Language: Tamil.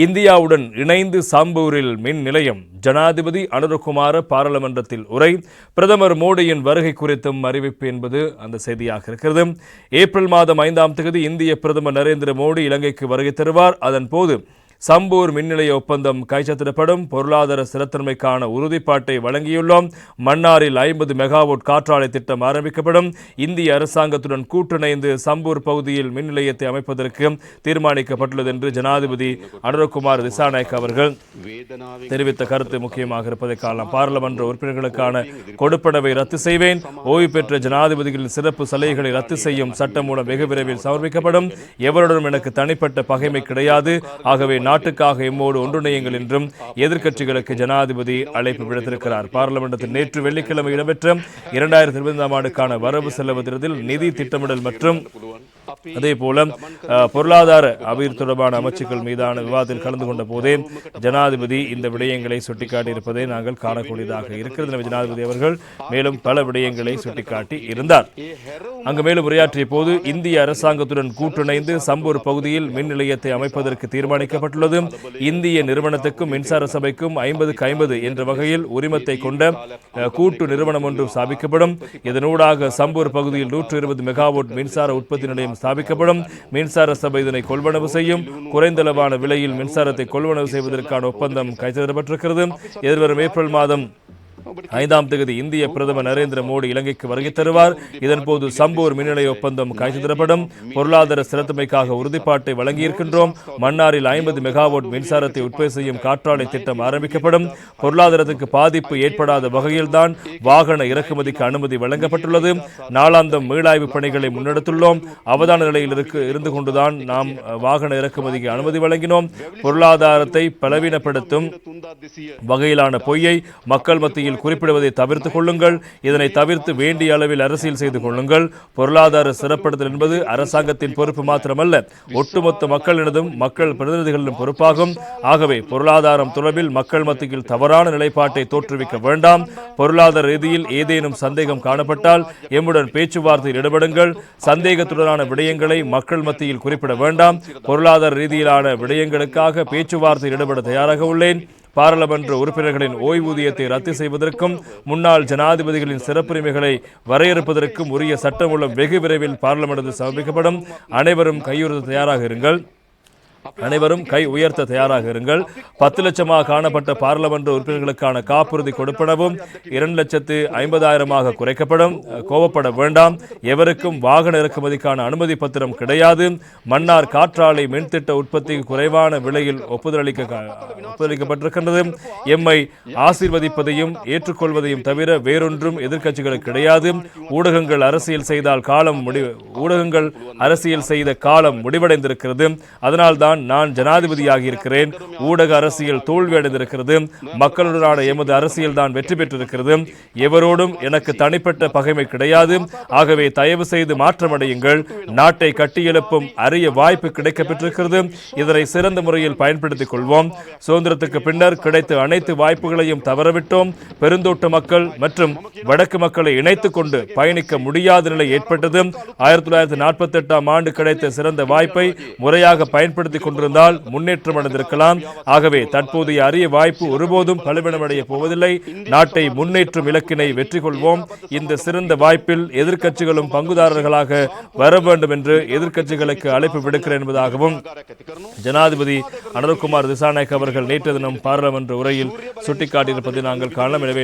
இந்தியாவுடன் இணைந்து சாம்பூரில் மின் நிலையம் ஜனாதிபதி அனுரகுமார பாராளுமன்றத்தில் உரை பிரதமர் மோடியின் வருகை குறித்தும் அறிவிப்பு என்பது அந்த செய்தியாக இருக்கிறது. ஏப்ரல் மாதம் ஐந்தாம் தேதி இந்திய பிரதமர் நரேந்திர மோடி இலங்கைக்கு வருகை தருவார். அதன் போது சம்பூர் மின்நிலைய ஒப்பந்தம் கைச்சத்திடப்படும் பொருளாதார ஸ்திரத்தன்மைக்கான உறுதிப்பாட்டை வழங்கியுள்ளோம். மன்னாரில் ஐம்பது மெகாவோட் காற்றாலை திட்டம் ஆரம்பிக்கப்படும். இந்திய அரசாங்கத்துடன் கூட்டிணைந்து சம்பூர் பகுதியில் மின் நிலையத்தை அமைப்பதற்கு தீர்மானிக்கப்பட்டுள்ளது என்று ஜனாதிபதி அனுரகுமார் திசாநாயக் அவர்கள் தெரிவித்த கருத்து முக்கியமாக இருப்பதை காணலாம். பாராளுமன்ற உறுப்பினர்களுக்கான கொடுப்பனவை ரத்து செய்வேன். ஓய்வு பெற்ற ஜனாதிபதிகளின் சிறப்பு சலுகைகளை ரத்து செய்யும் சட்டம் மூலம் வெகு விரைவில் சமர்ப்பிக்கப்படும். எவருடனும் எனக்கு தனிப்பட்ட பகைமை கிடையாது. ஆகவே நான் நாட்டுக்காக எம்மோடு ஒன்றிணையுங்கள் என்றும் எதிர்க்கட்சிகளுக்கு ஜனாதிபதி அழைப்பு விடுத்திருக்கிறார். பார்லிமெண்டத்தில் நேற்று வெள்ளிக்கிழமை இடம்பெற்ற இரண்டாயிரத்தி இருபதாம் ஆண்டுக்கான வரவு செலவு திட்டத்தில் நிதி திட்டமிடல் மற்றும் அதே போல பொருளாதார அபிவிருத்தி தொடர்பான அமைச்சுக்கள் மீதான விவாதத்தில் கலந்து கொண்ட போதே ஜனாதிபதி இந்த விடயங்களை சுட்டிக்காட்டியிருப்பதை நாங்கள் காணக்கூடியதாக இருக்கிறது. எனவே ஜனாதிபதி அவர்கள் மேலும் பல விடயங்களை சுட்டிக்காட்டி இருந்தார். அங்கு மேலும் உரையாற்றிய போது இந்திய அரசாங்கத்துடன் கூட்டிணைந்து சம்பூர் பகுதியில் மின் நிலையத்தை அமைப்பதற்கு தீர்மானிக்கப்பட்டுள்ளது. இந்திய நிறுவனத்துக்கும் மின்சார சபைக்கும் ஐம்பதுக்கு ஐம்பது என்ற வகையில் உரிமத்தை கொண்ட கூட்டு நிறுவனம் ஒன்று ஸ்தாபிக்கப்படும். இதனூடாக சம்பூர் பகுதியில் நூற்று இருபது மெகாவோட் மின்சார உற்பத்தி நிலையம் ஸ்தாபிக்கப்படும். மின்சார சபை இதனை கொள்வனவு செய்யும். குறைந்தளவான விலையில் மின்சாரத்தை கொள்வனவு செய்வதற்கான ஒப்பந்தம் கைச்சேரப்பட்டிருக்கிறது எதிர்வரும் ஏப்ரல் மாதம் ஐந்தாம் தேதி இந்திய பிரதமர் நரேந்திர மோடி இலங்கைக்கு வருகை தருவார். இதன்போது சம்பூர் மின்நிலைய ஒப்பந்தம் கைச்சிதறப்படும் பொருளாதார ஸ்திரத்தன்மைக்காக உறுதிப்பாட்டை வழங்கியிருக்கின்றோம். மன்னாரில் ஐம்பது மெகாவாட் மின்சாரத்தை உற்பத்தி செய்யும் காற்றாலை திட்டம் ஆரம்பிக்கப்படும். பொருளாதாரத்துக்கு பாதிப்பு ஏற்படாத வகையில்தான் வாகன இறக்குமதிக்கு அனுமதி வழங்கப்பட்டுள்ளது. நாளாந்தம் மீளாய்வு பணிகளை முன்னெடுத்துள்ளோம். அவதான நிலையில் இருக்கு இருந்து கொண்டுதான் நாம் வாகன இறக்குமதிக்கு அனுமதி வழங்கினோம். பொருளாதாரத்தை பலவீனப்படுத்தும் வகையிலான பொய்யை மக்கள் மத்தியில் குறிப்பிடுவதை தவிர்த்துக் கொள்ளுங்கள். இதனை தவிர்த்து வேண்டிய அளவில் அரசியல் செய்து கொள்ளுங்கள். பொருளாதார சிறப்படுத்தல் என்பது அரசாங்கத்தின் பொறுப்பு மாத்திரமல்ல. ஒட்டுமொத்த மக்களினதும் மக்கள் பிரதிநிதிகளின் பொறுப்பாகும். ஆகவே பொருளாதாரம் தொடர்பில் மக்கள் மத்தியில் தவறான நிலைப்பாட்டை தோற்றுவிக்க வேண்டாம். பொருளாதார ரீதியில் ஏதேனும் சந்தேகம் காணப்பட்டால் எம்முடன் பேச்சுவார்த்தையில் ஈடுபடுங்கள். சந்தேகத்துடனான விடயங்களை மக்கள் மத்தியில் குறிப்பிட வேண்டாம். பொருளாதார ரீதியிலான விடயங்களுக்காக பேச்சுவார்த்தையில் ஈடுபட தயாராக உள்ளேன். பாராளுமன்ற உறுப்பினர்களின் ஓய்வூதியத்தை ரத்து செய்வதற்கும் முன்னாள் ஜனாதிபதிகளின் சிறப்புரிமைகளை வரையறுப்பதற்கும் உரிய சட்டமூலம் வெகு விரைவில் பாராளுமன்றத்தில் சமர்ப்பிக்கப்படும். அனைவரும் கையுறுத தயாராக இருங்கள். அனைவரும் கை உயர்த்த தயாராக இருங்கள். பத்து லட்சமாக காணப்பட்ட பாராளுமன்ற உறுப்பினர்களுக்கான காப்புறுதி கொடுப்பனவும் இரண்டு லட்சத்து ஐம்பதாயிரமாக குறைக்கப்படும். கோபப்பட வேண்டாம். எவருக்கும் வாகன இறக்குமதிக்கான அனுமதி பத்திரம் கிடையாது. மன்னார் காற்றாலை மின்திட்ட உற்பத்திக்கு குறைவான விலையில் ஒப்புதல் அளிக்க ஒப்புதலிக்கப்பட்டிருக்கின்றது எம்மை ஆசீர்வதிப்பதையும் ஏற்றுக்கொள்வதையும் தவிர வேறொன்றும் எதிர்க்கட்சிகளுக்கு கிடையாது. ஊடகங்கள் அரசியல் செய்தால் காலம் முடி ஊடகங்கள் அரசியல் செய்த காலம் முடிவடைந்திருக்கிறது. அதனால்தான் நான் ஜனாதிபதியாக இருக்கிறேன் ஊடக அரசியல் தோல்வியடைந்திருக்கிறது. மக்களுடனான எமது அரசியல் தான் வெற்றி பெற்றிருக்கிறது. எவரோடும் எனக்கு தனிப்பட்ட பகைமை கிடையாது. ஆகவே தயவு செய்து மாற்றமடையுங்கள். நாட்டை கட்டியெழுப்பும் அரிய வாய்ப்பு கிடைக்கப்பெற்றிருக்கிறது. இதனை சிறந்த முறையில் பயன்படுத்திக் கொள்வோம். சுதந்திரத்துக்கு பின்னர் கிடைத்த அனைத்து வாய்ப்புகளையும் தவறவிட்டோம். பெருந்தோட்ட மக்கள் மற்றும் வடக்கு மக்களை இணைத்துக் கொண்டு பயணிக்க முடியாத நிலை ஏற்பட்டது. ஆயிரத்தி தொள்ளாயிரத்தி நாற்பத்தி எட்டாம் ஆண்டு கிடைத்த சிறந்த வாய்ப்பை முறையாக பயன்படுத்தி பயன்படுத்திக் கொண்டிருந்தால் முன்னேற்றம் அடைந்திருக்கலாம். ஆகவே தற்போதைய அரிய வாய்ப்பு ஒருபோதும் பலவீனமடைய போவதில்லை. நாட்டை முன்னேற்றும் இலக்கினை வெற்றி கொள்வோம். இந்த சிறந்த வாய்ப்பில் எதிர்க்கட்சிகளும் பங்குதாரர்களாக வர வேண்டும் என்று எதிர்க்கட்சிகளுக்கு அழைப்பு விடுக்கிறேன் என்பதாகவும் ஜனாதிபதி அனுர்குமார் திசாநாயக் அவர்கள் நேற்று தினம் பாராளுமன்ற உரையில் சுட்டிக்காட்டியிருப்பதை நாங்கள் காணலாம். எனவே